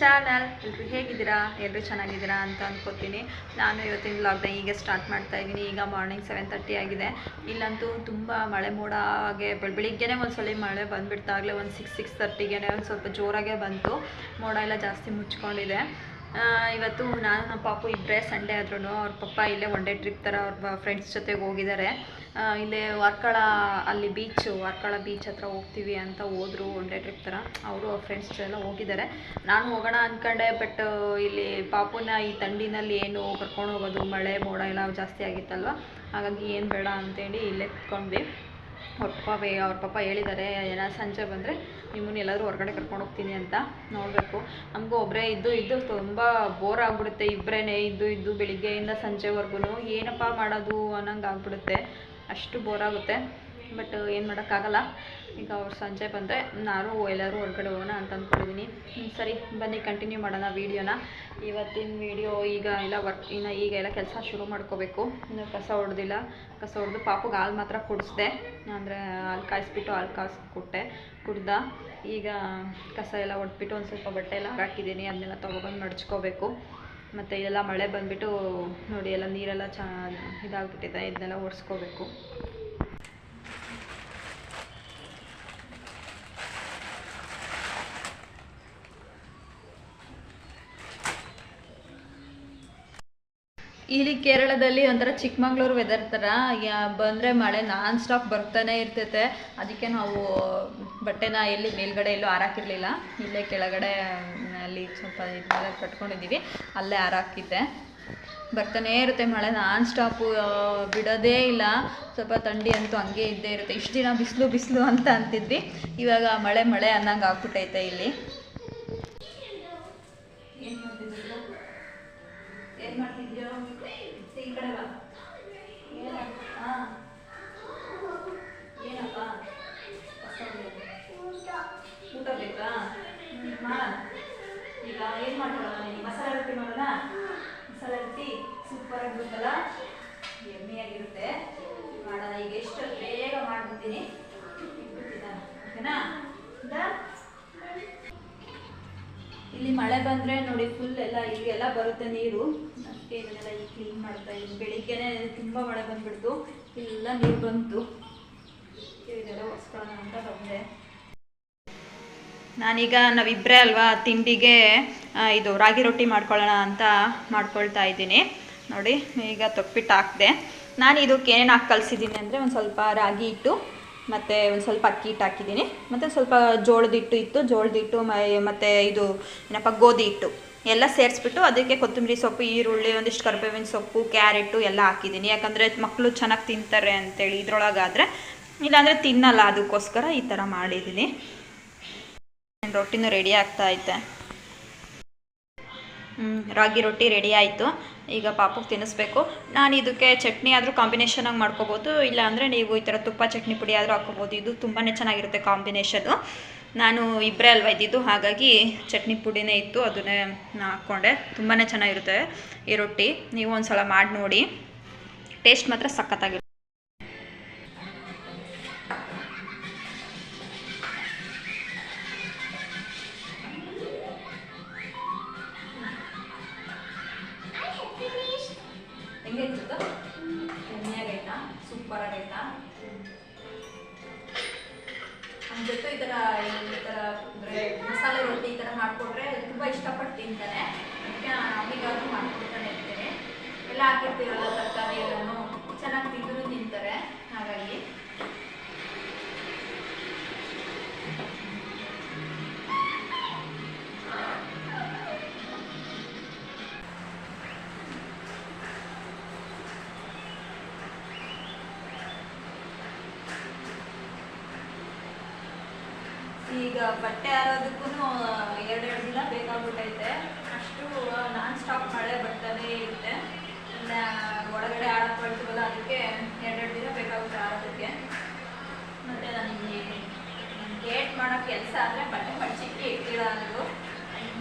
Channel ಎಲ್ಲರೂ ಹೇಗಿದ್ದೀರಾ? ಎಲ್ಲರೂ ಚೆನ್ನಾಗಿದ್ದೀರಾ ಅಂತ ಅಂದ್ಕೋತೀನಿ ನಾನು ಇವತ್ತಿನ ವ್ಲಾಗ್ನ ಈಗ ಸ್ಟಾರ್ಟ್ ಮಾಡ್ತಾ ಇದ್ದೀನಿ. ಈಗ ಮಾರ್ನಿಂಗ್ ಸೆವೆನ್ ತರ್ಟಿ ಆಗಿದೆ. ಇಲ್ಲಂತೂ ತುಂಬ ಮಳೆ ಮೋಡ ಹಾಗೆ ಬೆಳ, ಬೆಳಿಗ್ಗೆನೇ ಒಂದು ಸಲ ಮಳೆ ಬಂದುಬಿಡ್ತಾಗಲೇ ಒಂದು ಸಿಕ್ಸ್ ಸಿಕ್ಸ್ ತರ್ಟಿಗೆ ಒಂದು ಸ್ವಲ್ಪ ಜೋರಾಗೆ ಬಂತು. ಮೋಡ ಎಲ್ಲ ಜಾಸ್ತಿ ಮುಚ್ಕೊಂಡಿದೆ. ಇವತ್ತು ನಾನು, ನಮ್ಮ ಪಾಪು ಇಬ್ಬರೇ ಸಂಡೇ ಆದ್ರೂ ಅವ್ರ ಪಪ್ಪ ಇಲ್ಲೇ ಒನ್ ಡೇ ಟ್ರಿಪ್ ಥರ ಅವ್ರ ಫ್ರೆಂಡ್ಸ್ ಜೊತೆಗೆ ಹೋಗಿದ್ದಾರೆ. ಇಲ್ಲೇ ವರ್ಕಳ, ಅಲ್ಲಿ ಬೀಚು ವರ್ಕಳ ಬೀಚ್ ಹತ್ರ ಹೋಗ್ತೀವಿ ಅಂತ ಹೋದ್ರು ಒನ್ ಟ್ರಿಪ್ ಥರ. ಅವರು, ಅವ್ರ ಫ್ರೆಂಡ್ಸ್ ಎಲ್ಲ ಹೋಗಿದ್ದಾರೆ. ನಾನು ಹೋಗೋಣ ಅಂದ್ಕೊಂಡೆ ಬಟ್ ಇಲ್ಲಿ ಪಾಪುನ ಈ ಥಂಡಿನಲ್ಲಿ ಏನು ಕರ್ಕೊಂಡು ಹೋಗೋದು, ಮಳೆ, ಮೋಡ ಎಲ್ಲ ಜಾಸ್ತಿ ಆಗಿತ್ತಲ್ವ? ಹಾಗಾಗಿ ಏನು ಬೇಡ ಅಂತೇಳಿ ಇಲ್ಲೇ ಕುತ್ಕೊಂಡ್ವಿ. ಅವ್ರ ಪಾಪ ಬೇ ಅವ್ರ ಪಾಪ ಹೇಳಿದ್ದಾರೆ, ಏನೋ ಸಂಜೆ ಬಂದರೆ ನಿಮ್ಮನ್ನು ಎಲ್ಲಾದರೂ ಹೊರಗಡೆ ಕರ್ಕೊಂಡು ಹೋಗ್ತೀನಿ ಅಂತ ನೋಡಬೇಕು. ನಮಗೂ ಒಬ್ಬರೇ ಇದ್ದು ಇದ್ದು ತುಂಬ ಬೋರ್ ಆಗಿಬಿಡುತ್ತೆ ಇಬ್ಬರೇ ಇದ್ದು ಇದ್ದು ಬೆಳಿಗ್ಗೆಯಿಂದ ಸಂಜೆವರೆಗೂ ಏನಪ್ಪ ಮಾಡೋದು ಅನ್ನಂಗೆ ಆಗ್ಬಿಡುತ್ತೆ ಅಷ್ಟು ಬೋರ್ ಆಗುತ್ತೆ ಬಟ್ ಏನು ಮಾಡೋಕ್ಕಾಗಲ್ಲ. ಈಗ ಅವ್ರು ಸಂಜೆ ಬಂದರೆ ನಾನು ಎಲ್ಲರೂ ಹೊರಗಡೆ ಹೋಗೋಣ ಅಂತ ಅಂದ್ಕೊಂಡಿದ್ದೀನಿ ಸರಿ, ಬನ್ನಿ ಕಂಟಿನ್ಯೂ ಮಾಡೋಣ ವೀಡಿಯೋನ. ಇವತ್ತಿನ ವೀಡಿಯೋ ಈಗ ಎಲ್ಲ ವರ್ಕ್ ಇನ್ನು ಈಗ ಎಲ್ಲ ಕೆಲಸ ಶುರು ಮಾಡ್ಕೋಬೇಕು. ಇನ್ನು ಕಸ ಹೊಡೆದಿಲ್ಲ ಕಸ ಹೊಡೆದು ಪಾಪುಗೆ ಹಾಲು ಮಾತ್ರ ಕುಡಿಸ್ದೆ. ಅಂದರೆ ಹಾಲು ಕಾಯಿಸ್ಬಿಟ್ಟು ಹಾಲು ಕಾಸು ಕೊಟ್ಟೆ, ಕುಡ್ದ. ಈಗ ಕಸ ಎಲ್ಲ ಹೊಡೆದ್ಬಿಟ್ಟು ಒಂದು ಸ್ವಲ್ಪ ಬಟ್ಟೆ ಎಲ್ಲ ಹಾಕಿದ್ದೀನಿ. ಅದನ್ನೆಲ್ಲ ತೊಗೊಬಂದು ಮಡ್ಚ್ಕೋಬೇಕು. ಮತ್ತು ಇದೆಲ್ಲ ಮಳೆ ಬಂದುಬಿಟ್ಟು ನೋಡಿ ಎಲ್ಲ ನೀರೆಲ್ಲ ಚಾ ಇದಾಗ್ಬಿಟ್ಟಿದೆ, ಇದನ್ನೆಲ್ಲ ಒರೆಸ್ಕೋಬೇಕು ಇಲ್ಲಿ ಕೇರಳದಲ್ಲಿ ಒಂಥರ ಚಿಕ್ಕಮಂಗ್ಳೂರು ವೆದರ್ ಥರ ಬಂದರೆ ಮಳೆ ನಾನ್ ಸ್ಟಾಪ್ ಬರ್ತಾನೆ ಇರ್ತೈತೆ. ಅದಕ್ಕೆ ನಾವು ಬಟ್ಟೆನ ಎಲ್ಲಿ ಮೇಲ್ಗಡೆ ಎಲ್ಲೂ ಹಾರಾಕಿರ್ಲಿಲ್ಲ, ಇಲ್ಲೇ ಕೆಳಗಡೆ ಅಲ್ಲಿ ಸ್ವಲ್ಪ ಇದನ್ನೆಲ್ಲ ಕಟ್ಕೊಂಡಿದ್ದೀವಿ. ಅಲ್ಲೇ ಹಾರಾಕಿದ್ದೆ ಬರ್ತಾನೇ ಇರುತ್ತೆ ಮಳೆ, ನಾನ್ ಸ್ಟಾಪು ಬಿಡೋದೇ ಇಲ್ಲ. ಸ್ವಲ್ಪ ಥಂಡಿ ಅಂತೂ ಹಂಗೆ ಇದ್ದೇ ಇರುತ್ತೆ. ಇಷ್ಟು ದಿನ ಬಿಸಿಲು ಬಿಸಿಲು ಅಂತ ಅಂತಿದ್ವಿ. ಇವಾಗ ಮಳೆ ಮಳೆ ಅನ್ನಂಗೆ ಆಗ್ಬಿಟ್ಟೈತೆ ಇಲ್ಲಿ. ಏನು ಮಾಡ್ತಿದ್ಯೋ ಈ ಕಡೆ ಇಲ್ಲಿ ಮಳೆ ಬಂದರೆ ನೋಡಿ ಫುಲ್ ಎಲ್ಲ ಇಲ್ಲೆಲ್ಲ ಬರುತ್ತೆ ನೀರು. ಅದಕ್ಕೆ ಇದನ್ನೆಲ್ಲ ಇಲ್ಲಿ ಕ್ಲೀನ್ ಮಾಡ್ತಾ ಇದ್ದೀನಿ. ಬೆಳಿಗ್ಗೆನೆ ತುಂಬ ಮಳೆ ಬಂದ್ಬಿಡ್ತು. ಇಲ್ಲೆಲ್ಲ ನೀರು ಬಂತು. ಇದೆಲ್ಲ ಒರೆಸ್ಕೊಳ್ಳೋಣ ಅಂತ ಬಂದೆ. ನಾನೀಗ ನಾವಿಬ್ಬರೇ ಅಲ್ವಾ ತಿಂಡಿಗೆ ಇದು ರಾಗಿ ರೊಟ್ಟಿ ಮಾಡ್ಕೊಳ್ಳೋಣ ಅಂತ ಮಾಡ್ಕೊಳ್ತಾ ಇದ್ದೀನಿ. ನೋಡಿ, ಈಗ ತೊಕ್ಬಿಟ್ಟು ಹಾಕಿದೆ. ನಾನು ಇದಕ್ಕೆ ಏನೇನು ಹಾಕಿ ಕಲಿಸಿದ್ದೀನಿ ಅಂದರೆ ಒಂದು ಸ್ವಲ್ಪ ರಾಗಿ ಹಿಟ್ಟು ಮತ್ತು ಒಂದು ಸ್ವಲ್ಪ ಅಕ್ಕಿ ಹಿಟ್ಟು ಹಾಕಿದ್ದೀನಿ. ಮತ್ತು ಸ್ವಲ್ಪ ಜೋಳದ ಹಿಟ್ಟು ಇತ್ತು. ಜೋಳದ ಹಿಟ್ಟು ಮತ್ತೆ ಇದು ಏನಪ್ಪ, ಗೋಧಿ ಹಿಟ್ಟು ಎಲ್ಲ ಸೇರಿಸ್ಬಿಟ್ಟು ಅದಕ್ಕೆ ಕೊತ್ತಂಬರಿ ಸೊಪ್ಪು, ಈರುಳ್ಳಿ, ಒಂದಿಷ್ಟು ಕರ್ಬೇವಿನ ಸೊಪ್ಪು ಕ್ಯಾರೆಟು ಎಲ್ಲ ಹಾಕಿದ್ದೀನಿ. ಯಾಕಂದರೆ ಮಕ್ಕಳು ಚೆನ್ನಾಗಿ ತಿಂತಾರೆ ಅಂತೇಳಿ ಇದ್ರೊಳಗಾದರೆ. ಇಲ್ಲಾಂದರೆ ತಿನ್ನಲ್ಲ. ಅದಕ್ಕೋಸ್ಕರ ಈ ಥರ ಮಾಡಿದ್ದೀನಿ. ರೊಟ್ಟಿನೂ ರೆಡಿ ಆಗ್ತಾ ಐತೆ. ರಾಗಿ ರೊಟ್ಟಿ ರೆಡಿ ಆಯಿತು. ಈಗ ಪಾಪಕ್ಕೆ ತಿನ್ನಿಸ್ಬೇಕು. ನಾನು ಇದಕ್ಕೆ ಚಟ್ನಿ ಆದರೂ ಕಾಂಬಿನೇಷನಾಗಿ ಮಾಡ್ಕೋಬೋದು. ಇಲ್ಲ ಅಂದರೆ ನೀವು ಈ ಥರ ತುಪ್ಪ ಚಟ್ನಿ ಪುಡಿ ಆದರೂ ಹಾಕ್ಕೋಬೋದು. ಇದು ತುಂಬಾ ಚೆನ್ನಾಗಿರುತ್ತೆ ಕಾಂಬಿನೇಷನು ನಾನು ಇಬ್ಬರೇ ಅಲ್ವಾ ಇದ್ದಿದ್ದು? ಹಾಗಾಗಿ ಚಟ್ನಿ ಪುಡಿನೇ ಇತ್ತು. ಅದನ್ನೇ ನಾನು ಹಾಕ್ಕೊಂಡೆ. ತುಂಬಾ ಚೆನ್ನಾಗಿರುತ್ತೆ ಈ ರೊಟ್ಟಿ. ನೀವು ಒಂದು ಸಲ ಮಾಡಿ ನೋಡಿ ಟೇಸ್ಟ್ ಮಾತ್ರ ಸಖತ್ತಾಗಿರುತ್ತೆ ಆಗೈತಾ ನಮ್ಮ ಜೊತೆ ಈ ಥರ ಈ ಥರ ಮಸಾಲೆ ರೊಟ್ಟಿ ಈ ಥರ ಮಾಡಿಕೊಟ್ರೆ ತುಂಬ ಇಷ್ಟಪಟ್ಟು ತಿಂತಾನೆ. ಅದಕ್ಕೆ ನಾನು ಅವನಿಗಾದ್ರೂ ಮಾಡ್ಕೊಡ್ತಾನೆ ಇರ್ತೀನಿ. ಎಲ್ಲ ಹಾಕಿರ್ತೀರಲ್ಲ ತರಕಾರಿ ಎಲ್ಲನೂ ಚೆನ್ನಾಗಿ ತಿಂದರೂ ತಿಂತಾರೆ. ಹಾಗಾಗಿ ಈಗ ಬಟ್ಟೆ ಆರೋದಕ್ಕೂ ಎರಡೆರಡು ದಿನ ಬೇಕಾಗ್ಬಿಟ್ಟೈತೆ. ಅಷ್ಟು ನಾನ್ ಸ್ಟಾಪ್ ಮಳೆ ಬರ್ತಾನೆ ಇರುತ್ತೆ. ಒಳಗಡೆ ಆಡಕ್ಕೆ ಬರ್ತೀವಲ್ಲ ಅದಕ್ಕೆ ಎರಡೆರಡು ದಿನ ಬೇಕಾಗುತ್ತೆ ಆರೋದಕ್ಕೆ ಮತ್ತು ನನಗೆ ಗೇಟ್ ಮಾಡೋ ಕೆಲಸ ಅಂದರೆ ಬಟ್ಟೆ ಮಡ್ಚಿಕ್ಕಿ ಇಟ್ಟಿಲ್ಲ ಅನ್ನೋದು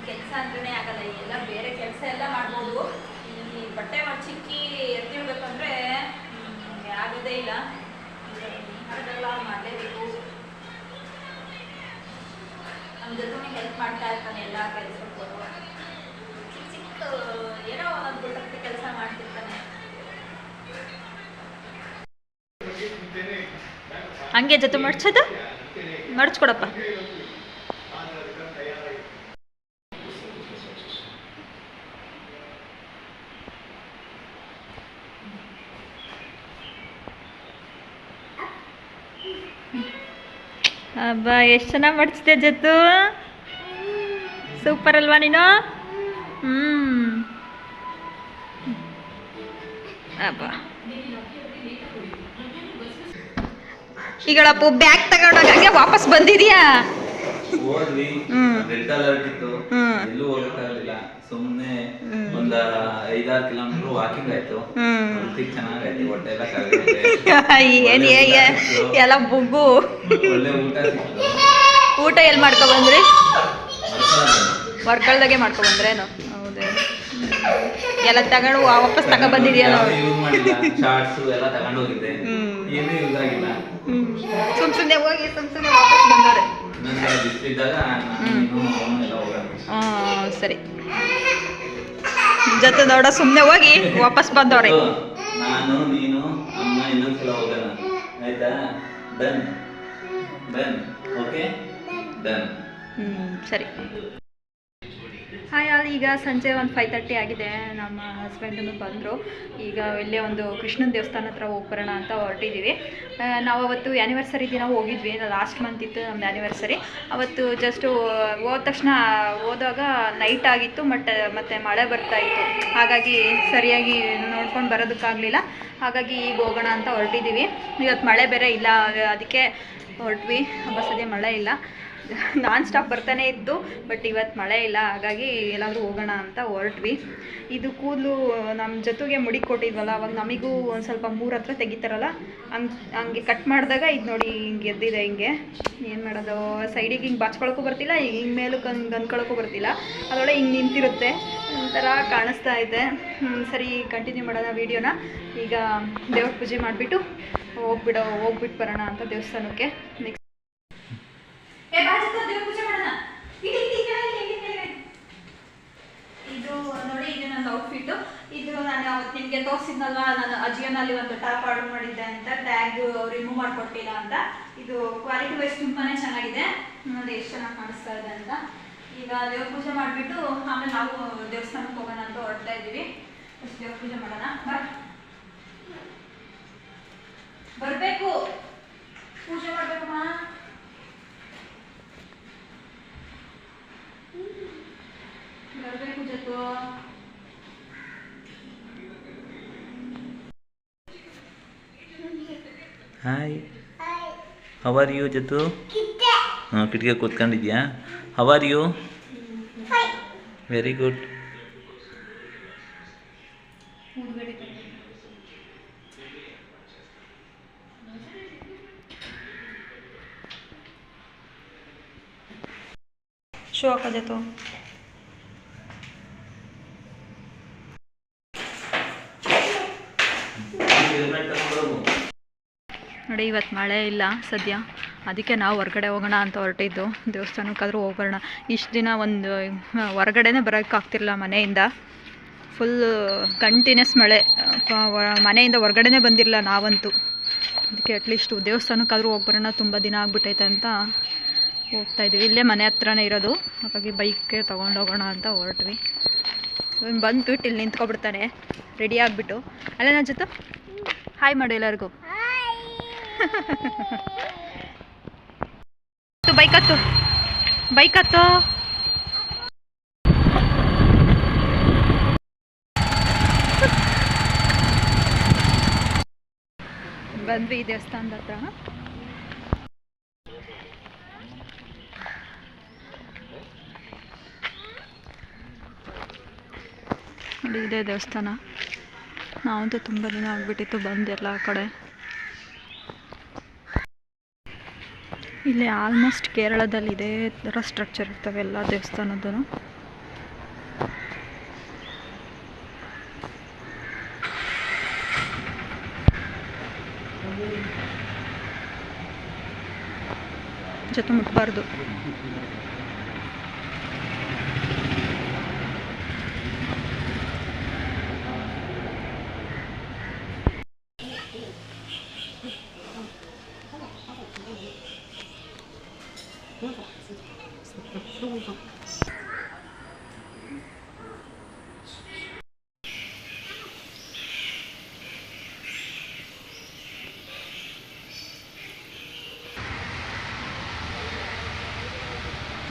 ಕೆಲಸ ಅಂದ್ರೇ ಆಗಲ್ಲ ಎಲ್ಲ ಬೇರೆ ಕೆಲಸ ಎಲ್ಲ ಮಾಡ್ಬೋದು ಈ ಬಟ್ಟೆ ಮಡ್ಚಿಕ್ಕಿ ಎತ್ತಿಡ್ಬೇಕಂದ್ರೆ ಹ್ಮ್, ಆಗೋದೇ ಇಲ್ಲ ಅದೆಲ್ಲ ಮಾಡಲೇಬೇಕು ಜೊತೆ ಹೆಲ್ಪ್ ಮಾಡ್ತಾ ಇರ್ತಾನೆ ಎಲ್ಲ ಕೆಲಸಕ್ಕೂ. ಚಿಕ್ಕ ಚಿಕ್ಕ, ಏನೋ ಒಂದೊಂದು ಪುಟ್ಟ ಕೆಲಸ ಮಾಡ್ತಿರ್ತಾನೆ. ಹಂಗೆ ಜೊತೆ ಮಡ್ಸೋದು? ಮಡ್ಚ್ಕೊಡಪ್ಪ ಅಬ್ಬಾ ಎಷ್ಟು ಚೆನ್ನಾಗಿ ಮಡ್ಚಿದೆ ಜತ್ತು ಸೂಪರ್ ಅಲ್ವಾ ನೀನು? ಅಬ್ಬಾ. ಈಗಳಪ್ಪ ಬ್ಯಾಗ್ ತಗೊಂಡೋಗ ಹಂಗೆ ವಾಪಸ್ ಬಂದಿದ್ಯಾ? ಹೋದ್ವಿ ರೆಡ್ ಅಲರ್ಟ್ ಇತ್ತು. ಹ್ಮ್. ಎಲ್ಲೂ ಹೋಗಕ್ಕಾಗಲಿಲ್ಲ ಸುಮ್ನೆ ಹ್ಮ್. ಒಂದ ಐದಾರು ಕಿಲೋಮೀಟರ್ ವಾಕಿಂಗ್ ಆಯ್ತು. ಚೆನ್ನಾಗಾಯ್ತು ಹೊಟ್ಟೆ ಎಲ್ಲ ಎಲ್ಲ ಬುಗ್ಗು. ಒಳ್ಳೆ ಊಟ ಸಿಕ್ತು. ಊಟ ಎಲ್ಲಿ ಮಾಡ್ಕೊಬಂದ್ರಿ ಮಲ್ಕೊಳ್ಳೋದು. ವರ್ಕಳ್ದಾಗೆ ಮಾಡ್ಕೊಬಂದ್ರೇನು? ಹೌದೇ. ಎಲ್ಲ ತಗೊಂಡು ವಾಪಸ್ ಯೂಸ್ ಆಗಿಲ್ಲ. ಸುಮ್ ಸುಮ್ಮನೆ ಹೋಗಿ ಸುಮ್ ಸುಮ್ಮನೆ ವಾಪಸ್ ಬಂದವ್ರೆ. ಸರಿ. ಜೊತೆ ನೋಡ ಸುಮ್ಮನೆ ಹೋಗಿ ವಾಪಸ್ ಬಂದವ್ರೆ. ನಾನು ನೀನು ಅಮ್ಮ ಇನ್ನೊಂದ್ಸಲ ಹೋಗೋಣ ಆಯ್ತಾ? ಡನ್ ಡನ್ ಓಕೆ ಡನ್ ಹ್ಞೂ ಸರಿ. ಹಾಯ್ ಆಲ್ ಈಗ ಸಂಜೆ ಒಂದು ಫೈವ್ ತರ್ಟಿ ಆಗಿದೆ. ನಮ್ಮ ಹಸ್ಬೆಂಡನ್ನು ಬಂದರು. ಈಗ ಇಲ್ಲೇ ಒಂದು ಕೃಷ್ಣನ ದೇವಸ್ಥಾನ ಹತ್ರ ಹೋಗ್ಬರೋಣ ಅಂತ ಹೊರಟಿದ್ದೀವಿ ನಾವು ಅವತ್ತು ಆ್ಯನಿವರ್ಸರಿ ದಿನ ಹೋಗಿದ್ವಿ. ಲಾಸ್ಟ್ ಮಂತ್ ಇತ್ತು ನಮ್ಮ ಆ್ಯನಿವರ್ಸರಿ ಅವತ್ತು ಜಸ್ಟು ಹೋದ ತಕ್ಷಣ ಹೋದಾಗ ನೈಟ್ ಆಗಿತ್ತು ಬಟ್ ಮತ್ತು ಮಳೆ ಬರ್ತಾ ಇತ್ತು. ಹಾಗಾಗಿ ಸರಿಯಾಗಿ ನೋಡ್ಕೊಂಡು ಬರೋದಕ್ಕಾಗಲಿಲ್ಲ. ಹಾಗಾಗಿ ಈಗ ಹೋಗೋಣ ಅಂತ ಹೊರಟಿದ್ದೀವಿ ಇವತ್ತು ಮಳೆ ಬೇರೆ ಇಲ್ಲ. ಅದಕ್ಕೆ ಹೊರಟ್ವಿ. ಬಸದಿಯ ಮಳೆ ಇಲ್ಲ. ನಾನ್ ಸ್ಟಾಪ್ ಬರ್ತಾನೆ ಇತ್ತು ಬಟ್ ಇವತ್ತು ಮಳೆ ಇಲ್ಲ, ಹಾಗಾಗಿ ಎಲ್ಲಾದರೂ ಹೋಗೋಣ ಅಂತ ಹೊರಟ್ವಿ. ಇದು ಕೂದಲು ನಮ್ಮ ಜೊತೆಗೆ ಮುಡಿ ಕೊಟ್ಟಿದ್ವಲ್ಲ, ಅವಾಗ ನಮಗೂ ಒಂದು ಸ್ವಲ್ಪ ಮೂರು ಹತ್ರ ತೆಗಿತಾರಲ್ಲ, ಹಂಗೆ ಹಂಗೆ ಕಟ್ ಮಾಡಿದಾಗ ಇದು ನೋಡಿ ಹಿಂಗೆ ಎದ್ದಿದೆ ಹಿಂಗೆ. ಏನು ಮಾಡೋದು ಸೈಡಿಗೆ ಹಿಂಗೆ ಬಾಚ್ಕೊಳಕ್ಕೂ ಬರ್ತಿಲ್ಲ, ಹಿಂಗೆ ಮೇಲೂ ಹಂಗೆ ಅಂದ್ಕೊಳ್ಳೋಕ್ಕೂ ಬರ್ತಿಲ್ಲ. ಅದರೊಳಗೆ ಹಿಂಗೆ ನಿಂತಿರುತ್ತೆ. ಒಂಥರ ಕಾಣಿಸ್ತಾ ಇದೆ. ಸರಿ ಕಂಟಿನ್ಯೂ ಮಾಡೋಣ ವೀಡಿಯೋನ. ಈಗ ದೇವ್ರ ಪೂಜೆ ಮಾಡಿಬಿಟ್ಟು ಹೋಗ್ಬಿಡೋ ಹೋಗ್ಬಿಟ್ಟು ಬರೋಣ ಅಂತ ದೇವಸ್ಥಾನಕ್ಕೆ. ನೆಕ್ಸ್ಟ್ ಏ ಬಾಜಿತ ದೇವ್ರ ಪೂಜೆ ಮಾಡೋಣ. ಇಲ್ಲಿ ಇಲ್ಲಿ ಕೆಳಗೆ ಇಲ್ಲಿ ಕೆಳಗೆ ಇದು, ನೋಡಿ, ಇದು ನನ್ನ ಔಟ್ಫಿಟ್ ಇದು ನಾನು ಅವತ್ತು ನಿಮಗೆ ತೋರಿಸಿದ್ನಲ್ವಾ? ನಾನು ಅಜಿಯೋನಲ್ಲಿ ಒಂದು ಟಾಪ್ ಆರ್ಡರ್ ಮಾಡಿದ್ದೆ ಅಂತ. ಟ್ಯಾಗ್ ರಿಮೂವ್ ಮಾಡ್ಕೊಟ್ಟಿಲ್ಲ ಅಂತ. ಇದು ಕ್ವಾಲಿಟಿ ವೈಸ್ ತುಂಬಾನೇ ಚೆನ್ನಾಗಿದೆ. ನೋಡಿ, ಎಷ್ಟು ಚೆನ್ನಾಗಿ ಕಾಣಿಸ್ತಾ ಇದೆ ಅಂತ. ಈಗ ದೇವ್ರ ಪೂಜೆ ಮಾಡಿಬಿಟ್ಟು ಆಮೇಲೆ ನಾವು ದೇವಸ್ಥಾನಕ್ಕೆ ಹೋಗೋಣ ಅಂತ ಹೊರಡ್ತಾ ಇದ್ದೀವಿ. ಫಸ್ಟ್ ದೇವ್ರ ಪೂಜೆ ಮಾಡೋಣ. ಬರ್ ಬರಬೇಕು. ಪೂಜೆ ಮಾಡ್ಬೇಕಮ್ಮ. ಬರಬೇಕು ಜೊತೆ ಹಾಯ್ ಹವ್ ಆರ್ ಯು ಜತು ಹಾಂ ಕಿಟಕಿ ಕೂತ್ಕೊಂಡಿದ್ಯಾ? How are you very good ಜೊತೆ ನೋಡಿ, ಇವತ್ತು ಮಳೆ ಇಲ್ಲ ಸದ್ಯ. ಅದಕ್ಕೆ ನಾವು ಹೊರಗಡೆ ಹೋಗೋಣ ಅಂತ ಹೊರಟಿದ್ದು. ದೇವಸ್ಥಾನಕ್ಕಾದರೂ ಹೋಗೋಣ. ಇಷ್ಟು ದಿನ ಒಂದು ಹೊರಗಡೆನೇ ಬರೋಕ್ಕಾಗ್ತಿರಲ್ಲ ಮನೆಯಿಂದ. ಫುಲ್ ಕಂಟಿನ್ಯೂಸ್ ಮಳೆ. ಮನೆಯಿಂದ ಹೊರಗಡೆನೇ ಬಂದಿರಲ್ಲ ನಾವಂತೂ. ಅದಕ್ಕೆ ಅಟ್ಲೀಸ್ಟು ದೇವಸ್ಥಾನಕ್ಕಾದರೂ ಹೋಗಿ ಬರೋಣ. ತುಂಬ ದಿನ ಆಗ್ಬಿಟ್ಟೈತೆ ಅಂತ ಹೋಗ್ತಾ ಇದ್ದೀವಿ. ಇಲ್ಲೇ ಮನೆ ಹತ್ರನೇ ಇರೋದು. ಹಾಗಾಗಿ ಬೈಕ್ಗೆ ತೊಗೊಂಡೋಗೋಣ ಅಂತ ಹೊರಟ್ವಿ. ಇವ್ನು ಬಂದ್ಬಿಟ್ಟು ಇಲ್ಲಿ ನಿಂತ್ಕೊಬಿಡ್ತಾನೆ. ರೆಡಿ ಆಗಿಬಿಟ್ಟು. ಅಲ್ಲ ನನ್ನ ಜೊತೆ? ಹಾಯ್ ಮಾಡು ಎಲ್ಲರಿಗೂ. ಬೈಕ್ ಹತ್ತು. ಬೈಕ್ ಹತ್ತು. ಬಂದ್ವಿ ದೇವಸ್ಥಾನದ ಹತ್ರ. ನೋಡಿ ಇದೆ ದೇವಸ್ಥಾನ. ನಾವಂತೂ ತುಂಬ ದಿನ ಆಗ್ಬಿಟ್ಟಿತ್ತು ಬಂದು ಎಲ್ಲ ಕಡೆ. ಇಲ್ಲಿ ಆಲ್ಮೋಸ್ಟ್ ಕೇರಳದಲ್ಲಿ ಇದೇ ಥರ ಸ್ಟ್ರಕ್ಚರ್ ಇರ್ತವೆ ಎಲ್ಲ ದೇವಸ್ಥಾನದ್ದು ಜೊತೆ ಮುಟ್ಬಾರ್ದು.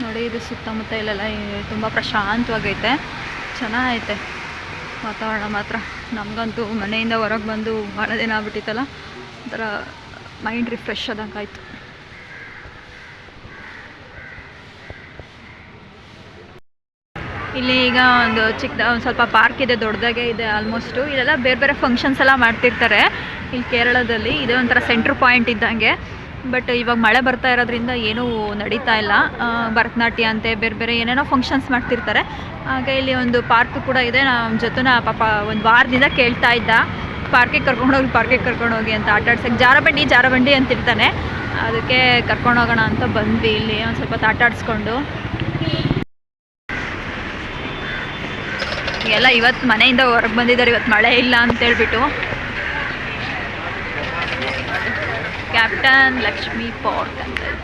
ನೋಡಿ, ಇದು ಸುತ್ತಮುತ್ತ ಇಲ್ಲೆಲ್ಲ ತುಂಬ ಪ್ರಶಾಂತವಾಗೈತೆ. ಚೆನ್ನಾಗೈತೆ ವಾತಾವರಣ ಮಾತ್ರ. ನಮಗಂತೂ ಮನೆಯಿಂದ ಹೊರಗೆ ಬಂದು ಭಾಳ ದಿನ ಆಗ್ಬಿಟ್ಟಿತ್ತಲ್ಲ, ಒಂಥರ ಮೈಂಡ್ ರಿಫ್ರೆಶ್ ಆದಂಗೆ ಆಯಿತು ಇಲ್ಲಿ ಈಗ ಒಂದು ಚಿಕ್ಕದ ಒಂದು ಸ್ವಲ್ಪ ಪಾರ್ಕ್ ಇದೆ, ದೊಡ್ಡದಾಗೆ ಇದೆ ಆಲ್ಮೋಸ್ಟು ಇಲ್ಲೆಲ್ಲ ಬೇರೆ ಬೇರೆ ಫಂಕ್ಷನ್ಸ್ ಎಲ್ಲ ಮಾಡ್ತಿರ್ತಾರೆ. ಇಲ್ಲಿ ಕೇರಳದಲ್ಲಿ, ಇದೇ ಒಂಥರ ಸೆಂಟ್ರ್ ಪಾಯಿಂಟ್ ಇದ್ದಂಗೆ. ಬಟ್ ಇವಾಗ ಮಳೆ ಬರ್ತಾ ಇರೋದ್ರಿಂದ ಏನೂ ನಡೀತಾ ಇಲ್ಲ. ಭರತನಾಟ್ಯ ಅಂತೆ, ಬೇರೆ ಬೇರೆ ಏನೇನೋ ಫಂಕ್ಷನ್ಸ್ ಮಾಡ್ತಿರ್ತಾರೆ. ಹಾಗೆ ಇಲ್ಲಿ ಒಂದು ಪಾರ್ಕ್ ಕೂಡ ಇದೆ. ನಮ್ಮ ಜೊತೆನ ಪಾಪ ಒಂದು ವಾರದಿಂದ ಕೇಳ್ತಾ ಇದ್ದ. ಪಾರ್ಕಿಗೆ ಕರ್ಕೊಂಡೋಗಿ ಪಾರ್ಕಿಗೆ ಕರ್ಕೊಂಡೋಗಿ ಅಂತ ಆಟ ಆಡ್ಸೋಕ್ಕೆ ಜಾರಬಂಡಿ ಜಾರಬಂಡಿ ಅಂತಿರ್ತಾನೆ. ಅದಕ್ಕೆ ಕರ್ಕೊಂಡೋಗೋಣ ಅಂತ ಬಂದ್ವಿ ಇಲ್ಲಿ. ಒಂದು ಸ್ವಲ್ಪ ಆಟ ಆಡಿಸ್ಕೊಂಡು. ಎಲ್ಲ ಇವತ್ತು ಮನೆಯಿಂದ ಹೊರಗೆ ಬಂದಿದ್ದಾರೆ. ಇವತ್ತು ಮಳೆ ಇಲ್ಲ ಅಂತೇಳ್ಬಿಟ್ಟು. ಕ್ಯಾಪ್ಟನ್ ಲಕ್ಷ್ಮೀ ಪೋರ್ಟ್ ಅಂತ ಇದೆ.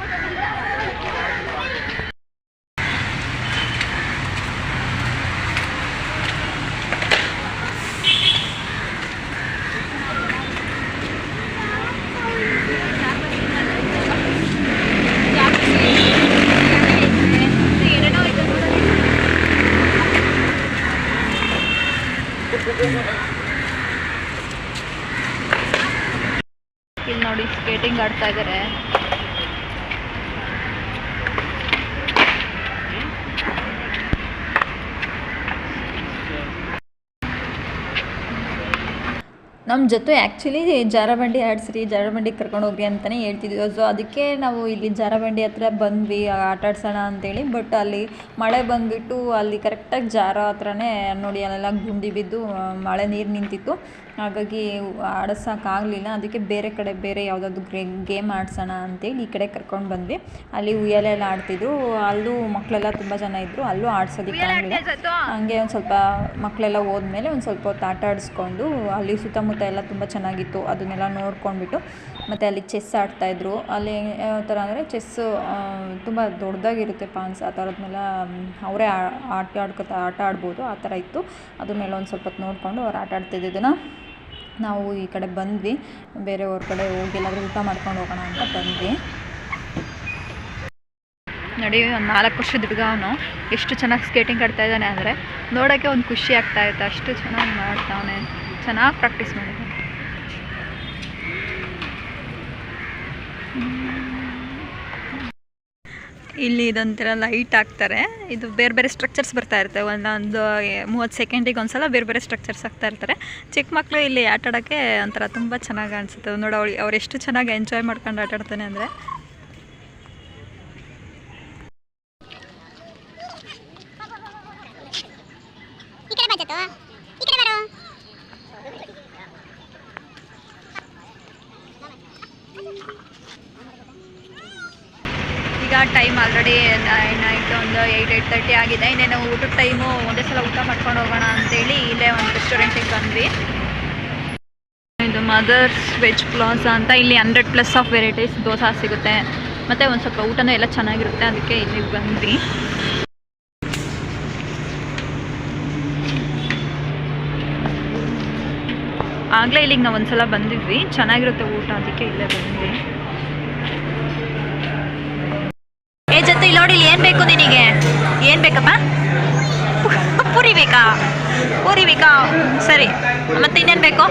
ಇಲ್ಲಿ ನೋಡಿ ಸ್ಕೇಟಿಂಗ್ ಆಡ್ತಾ ಇದ್ದಾರೆ ನಮ್ಮ ಜೊತೆ ಆ್ಯಕ್ಚುಲಿ ಜಾರಬಂಡಿ ಆಡಿಸ್ರಿ, ಜಾರಬಂಡಿ ಕರ್ಕೊಂಡು ಹೋಗ್ರಿ ಅಂತಲೇ ಹೇಳ್ತಿದ್ವಿ. ಸೊ ಅದಕ್ಕೆ ನಾವು ಇಲ್ಲಿ ಜಾರಬಂಡಿ ಹತ್ರ ಬಂದ್ವಿ, ಆಟ ಆಡ್ಸೋಣ ಅಂತೇಳಿ. ಬಟ್ ಅಲ್ಲಿ ಮಳೆ ಬಂದುಬಿಟ್ಟು ಅಲ್ಲಿ ಕರೆಕ್ಟಾಗಿ ಜಾರ ಹತ್ರನೇ ನೋಡಿ, ಅಲ್ಲೆಲ್ಲ ಗುಂಡಿ ಬಿದ್ದು, ಮಳೆ ನೀರು ನಿಂತಿತ್ತು. ಹಾಗಾಗಿ ಆಡಿಸೋಕ್ಕಾಗಲಿಲ್ಲ. ಅದಕ್ಕೆ ಬೇರೆ ಕಡೆ ಬೇರೆ ಯಾವುದಾದ್ರು ಗ್ರೇ ಗೇಮ್ ಆಡಿಸೋಣ ಅಂತೇಳಿ ಈ ಕಡೆ ಕರ್ಕೊಂಡು ಬಂದ್ವಿ. ಅಲ್ಲಿ ಉಯ್ಯಾಲೆ ಎಲ್ಲ ಆಡ್ತಿದ್ರು. ಅಲ್ಲೂ ಮಕ್ಕಳೆಲ್ಲ ತುಂಬ ಜನ ಇದ್ದರು ಅಲ್ಲೂ ಆಡ್ಸೋದಕ್ಕಾಗಲಿಲ್ಲ ಹಂಗೆ ಒಂದು ಸ್ವಲ್ಪ ಮಕ್ಕಳೆಲ್ಲ ಹೋದ್ಮೇಲೆ ಒಂದು ಸ್ವಲ್ಪ ಹೊತ್ತು ಆಟ ಆಡಿಸ್ಕೊಂಡು ಅಲ್ಲಿ ಸುತ್ತಮುತ್ತ ಎಲ್ಲ ತುಂಬ ಚೆನ್ನಾಗಿತ್ತು. ಅದನ್ನೆಲ್ಲ ನೋಡ್ಕೊಂಡ್ಬಿಟ್ಟು ಮತ್ತು ಅಲ್ಲಿ ಚೆಸ್ ಆಡ್ತಾಯಿದ್ರು ಅಲ್ಲಿ ಯಾವ ಥರ ಅಂದರೆ ಚೆಸ್ಸು ತುಂಬ ದೊಡ್ಡದಾಗಿರುತ್ತೆ ಪಾನ್ಸ್ ಆ ಥರದ್ನೆಲ್ಲ ಅವರೇ ಆಟ ಆಡ್ಕೊತಾ, ಆಟ ಆಡ್ಬೋದು, ಆ ಥರ ಇತ್ತು. ಮೇಲೆ ಒಂದು ಸ್ವಲ್ಪ ನೋಡಿಕೊಂಡು ಅವ್ರು ಆಟ ಆಡ್ತಿದ್ದನ್ನು ನಾವು ಈ ಕಡೆ ಬಂದ್ವಿ. ಬೇರೆ ಅವ್ರ ಕಡೆ ಹೋಗಿ ಎಲ್ಲಾದರೂ ಊಟ ಮಾಡ್ಕೊಂಡು ಹೋಗೋಣ ಅಂತ ಬಂದ್ವಿ. ನೋಡಿ, ಒಂದು ನಾಲ್ಕು ವರ್ಷದ ಹುಡುಗ ಅವನು. ಎಷ್ಟು ಚೆನ್ನಾಗಿ ಸ್ಕೇಟಿಂಗ್ ಆಡ್ತಾ ಇದ್ದಾನೆ ಅಂದರೆ ನೋಡೋಕ್ಕೆ ಒಂದು ಖುಷಿ ಆಗ್ತಾ ಇತ್ತು ಅಷ್ಟು ಚೆನ್ನಾಗಿ ಮಾಡ್ತಾವನೆ. ಚೆನ್ನಾಗಿ ಪ್ರಾಕ್ಟೀಸ್ ಮಾಡಿದ್ದಾನೆ ಇಲ್ಲಿ ಇದೊಂಥರ ಲೈಟ್ ಹಾಕ್ತಾರೆ ಇದು ಬೇರೆ ಬೇರೆ ಸ್ಟ್ರಕ್ಚರ್ಸ್ ಬರ್ತಾ ಇರ್ತವೆ ಒಂದೊಂದು ಮೂವತ್ತು ಸೆಕೆಂಡಿಗೆ ಒಂದ್ಸಲ ಬೇರೆ ಬೇರೆ ಸ್ಟ್ರಕ್ಚರ್ಸ್ ಹಾಕ್ತಾ ಇರ್ತಾರೆ. ಚಿಕ್ಕ ಮಕ್ಕಳು ಇಲ್ಲಿ ಆಟ ಆಡೋಕ್ಕೆ ಒಂಥರ ತುಂಬ ಚೆನ್ನಾಗಿ ಅನಿಸುತ್ತೆ. ನೋಡಿ, ಅವಳು, ಅವ್ರು ಎಷ್ಟು ಚೆನ್ನಾಗಿ ಎಂಜಾಯ್ ಮಾಡ್ಕೊಂಡು ಆಟ ಆಡ್ತಾನೆ ಅಂದರೆ ಈ ಕಡೆ ಬಾ ಜೊತೆ ಈ ಕಡೆ ಬರೋ ಈಗ ಟೈಮ್ ಆಲ್ರೆಡಿ ನೈಟ್ ಒಂದು ಏಯ್ಟ್ ಏಯ್ಟ್ ತರ್ಟಿ ಆಗಿದೆ. ಇನ್ನೇನು ಊಟದ ಟೈಮು ಒಂದೇ ಸಲ ಊಟ ಮಾಡ್ಕೊಂಡು ಹೋಗೋಣ ಅಂತೇಳಿ ಇಲ್ಲೇ ಒಂದು ರೆಸ್ಟೋರೆಂಟಿಗೆ ಬಂದ್ವಿ. ಇದು ಮದರ್ಸ್ ವೆಜ್ ಪ್ಲಾಸ ಅಂತ ಇಲ್ಲಿ hundred plus of varieties dosa ಸಿಗುತ್ತೆ. ಮತ್ತು ಒಂದು ಸ್ವಲ್ಪ ಊಟನೂ ಎಲ್ಲ ಚೆನ್ನಾಗಿರುತ್ತೆ, ಅದಕ್ಕೆ ಇಲ್ಲಿಗೆ ಬಂದ್ವಿ. ಆಗಲೇ ಇಲ್ಲಿಗೆ ನಾವು ಒಂದ್ಸಲ ಬಂದಿದ್ವಿ. ಚೆನ್ನಾಗಿರುತ್ತೆ ಊಟ ಅದಕ್ಕೆ ಇಲ್ಲೇ ಬಂದ್ವಿ. ಏ ಜೊತೆ ಇಲ್ಲಿ ನೋಡಿ, ಇಲ್ಲಿ ಏನು ಬೇಕು ನಿನಗೆ? ಏನು ಬೇಕಪ್ಪ? ಪುರಿ ಬೇಕಾ? ಪೂರಿ ಬೇಕಾ? ಸರಿ. ಮತ್ತೆ ಇನ್ನೇನು ಬೇಕು?